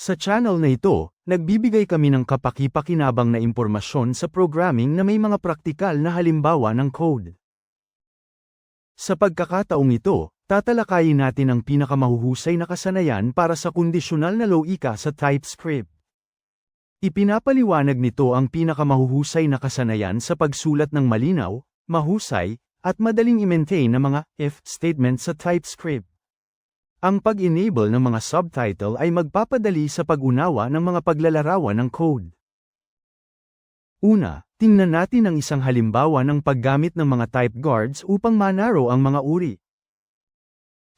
Sa channel na ito, nagbibigay kami ng kapaki-pakinabang na impormasyon sa programming na may mga praktikal na halimbawa ng code. Sa pagkakataong ito, tatalakayin natin ang pinakamahuhusay na kasanayan para sa kondisyonal na loika sa TypeScript. Ipinapaliwanag nito ang pinakamahuhusay na kasanayan sa pagsulat ng malinaw, mahusay, at madaling i-maintain na mga if statement sa TypeScript. Ang pag-enable ng mga subtitle ay magpapadali sa pag-unawa ng mga paglalarawan ng code. Una, tingnan natin ang isang halimbawa ng paggamit ng mga type guards upang manaro ang mga uri.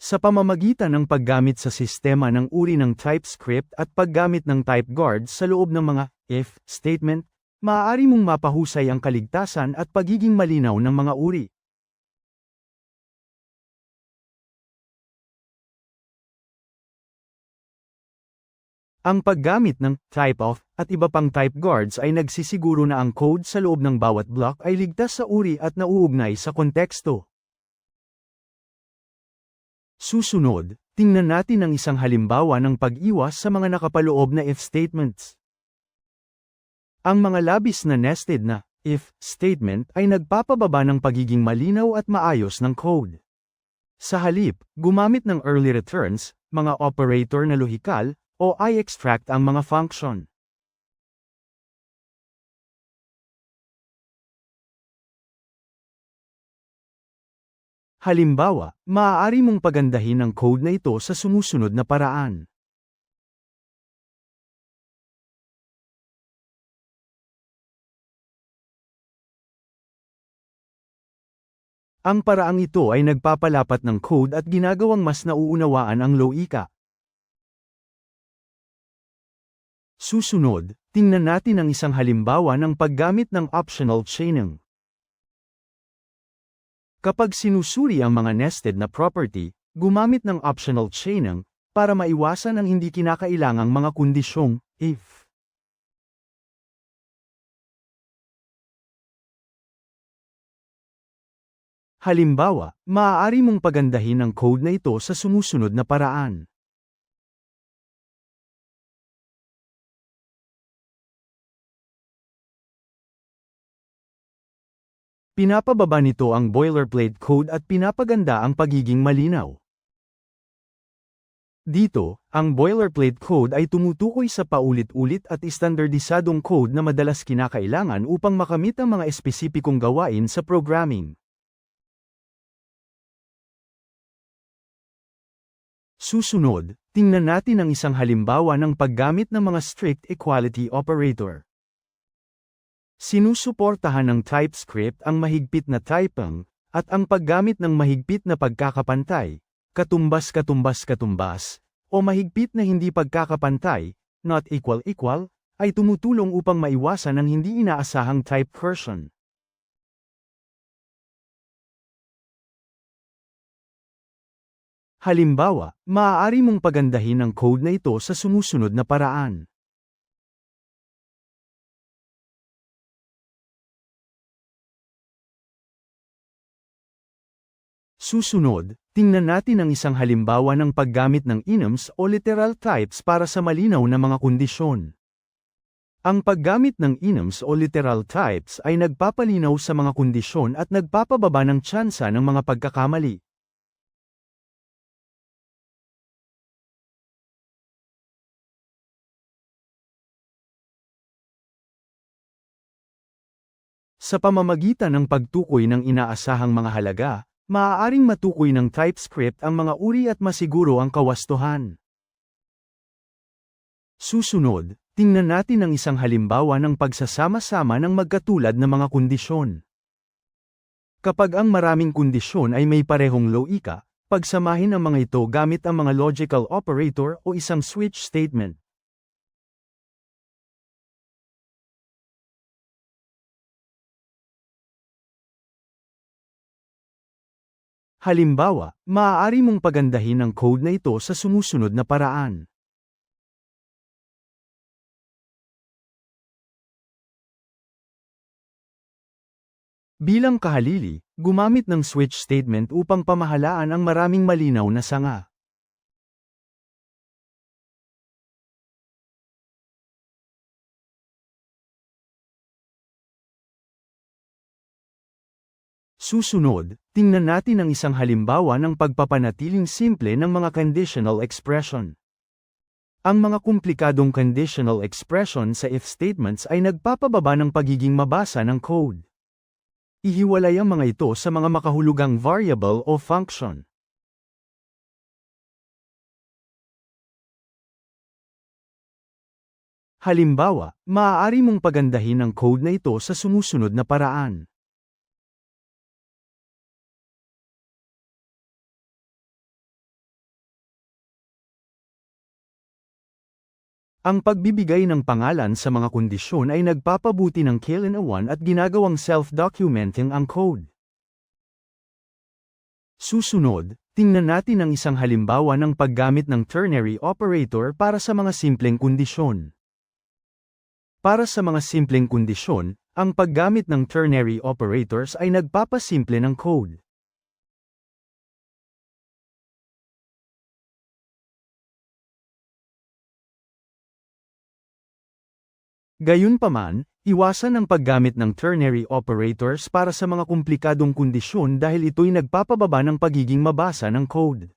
Sa pamamagitan ng paggamit sa sistema ng uri ng TypeScript at paggamit ng type guards sa loob ng mga if statement, maaari mong mapahusay ang kaligtasan at pagiging malinaw ng mga uri. Ang paggamit ng type of at iba pang type guards ay nagsisiguro na ang code sa loob ng bawat block ay ligtas sa uri at nauugnay sa konteksto. Susunod, tingnan natin ang isang halimbawa ng pag-iwas sa mga nakapaloob na if statements. Ang mga labis na nested na if statement ay nagpapababa ng pagiging malinaw at maayos ng code. Sa halip, gumamit ng early returns, mga operator na lohikal, o i-extract ang mga function. Halimbawa, maaari mong pagandahin ang code na ito sa sumusunod na paraan. Ang paraang ito ay nagpapalapat ng code at ginagawang mas nauunawaan ang loika. Susunod, tingnan natin ang isang halimbawa ng paggamit ng optional chaining. Kapag sinusuri ang mga nested na property, gumamit ng optional chaining para maiwasan ang hindi kinakailangang mga kondisyong if. Halimbawa, maaari mong pagandahin ang code na ito sa sumusunod na paraan. Pinapababa nito ang boilerplate code at pinapaganda ang pagiging malinaw. Dito, ang boilerplate code ay tumutukoy sa paulit-ulit at estandardisadong code na madalas kinakailangan upang makamit ang mga espesipikong gawain sa programming. Susunod, tingnan natin ang isang halimbawa ng paggamit ng mga strict equality operator. Sinusuportahan ng TypeScript ang mahigpit na typing, at ang paggamit ng mahigpit na pagkakapantay, katumbas-katumbas-katumbas, o mahigpit na hindi pagkakapantay, not equal-equal, ay tumutulong upang maiwasan ang hindi inaasahang type version. Halimbawa, maaari mong pagandahin ang code na ito sa sumusunod na paraan. Susunod, tingnan natin ang isang halimbawa ng paggamit ng enums o literal types para sa malinaw na mga kondisyon. Ang paggamit ng enums o literal types ay nagpapalinaw sa mga kondisyon at nagpapababa ng tsansa ng mga pagkakamali. Sa pamamagitan ng pagtukoy ng inaasahang mga halaga, Maaaring matukoy ng TypeScript ang mga uri at masiguro ang kawastuhan. Susunod, tingnan natin ang isang halimbawa ng pagsasama-sama ng magkatulad na mga kondisyon. Kapag ang maraming kondisyon ay may parehong loika, pagsamahin ang mga ito gamit ang mga logical operator o isang switch statement. Halimbawa, maaari mong pagandahin ang code na ito sa sumusunod na paraan. Bilang kahalili, gumamit ng switch statement upang pamahalaan ang maraming malinaw na sanga. Susunod, tingnan natin ang isang halimbawa ng pagpapanatiling simple ng mga conditional expression. Ang mga komplikadong conditional expression sa if statements ay nagpapababa ng pagiging mabasa ng code. Ihiwalay ang mga ito sa mga makahulugang variable o function. Halimbawa, maaari mong pagandahin ang code na ito sa sumusunod na paraan. Ang pagbibigay ng pangalan sa mga kondisyon ay nagpapabuti ng Kalen-A1 at ginagawang self-documenting ang code. Susunod, tingnan natin ang isang halimbawa ng paggamit ng ternary operator para sa mga simpleng kondisyon. Para sa mga simpleng kondisyon, ang paggamit ng ternary operators ay nagpapasimple ng code. Gayunpaman, iwasan ang paggamit ng ternary operators para sa mga komplikadong kondisyon dahil ito'y nagpapababa ng pagiging mabasa ng code.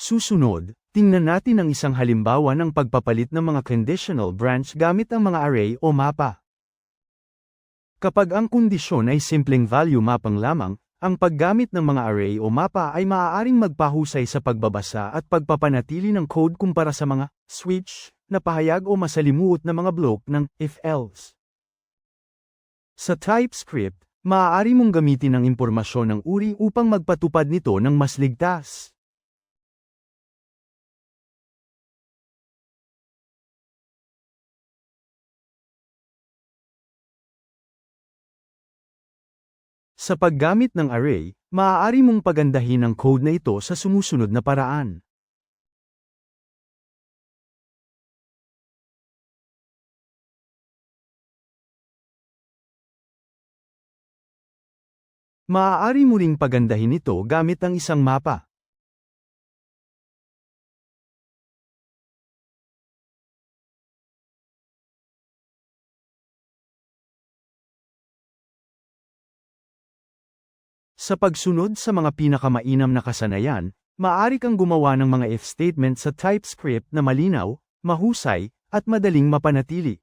Susunod, tingnan natin ang isang halimbawa ng pagpapalit ng mga conditional branch gamit ang mga array o mapa. Kapag ang kondisyon ay simpleng value mapang lamang, ang paggamit ng mga array o mapa ay maaaring magpahusay sa pagbabasa at pagpapanatili ng code kumpara sa mga switch na pahayag o masalimuot na mga block ng if-else. Sa TypeScript, maaari mong gamitin ang impormasyon ng uri upang magpatupad nito ng mas ligtas. Sa paggamit ng array, maaari mong pagandahin ang code na ito sa sumusunod na paraan. Maaari mo ring pagandahin ito gamit ang isang mapa. Sa pagsunod sa mga pinakamainam na kasanayan, maaari kang gumawa ng mga if statement sa TypeScript na malinaw, mahusay, at madaling mapanatili.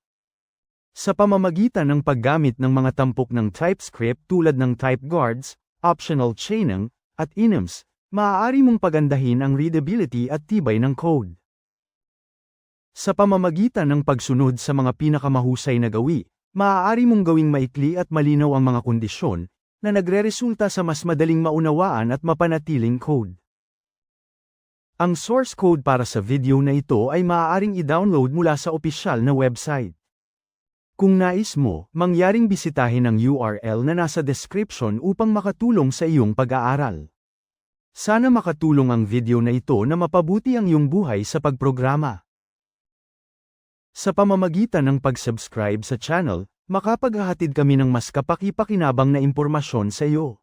Sa pamamagitan ng paggamit ng mga tampok ng TypeScript tulad ng type guards, optional chaining, at enums, maaari mong pagandahin ang readability at tibay ng code. Sa pamamagitan ng pagsunod sa mga pinakamahusay na gawi, maaari mong gawing maikli at malinaw ang mga kondisyon, na nagreresulta sa mas madaling maunawaan at mapanatiling code. Ang source code para sa video na ito ay maaaring i-download mula sa opisyal na website. Kung nais mo, mangyaring bisitahin ang URL na nasa description upang makatulong sa iyong pag-aaral. Sana makatulong ang video na ito na mapabuti ang iyong buhay sa pagprograma. Sa pamamagitan ng pag-subscribe sa channel, makapaghahatid kami ng mas kapaki-pakinabang na impormasyon sa iyo.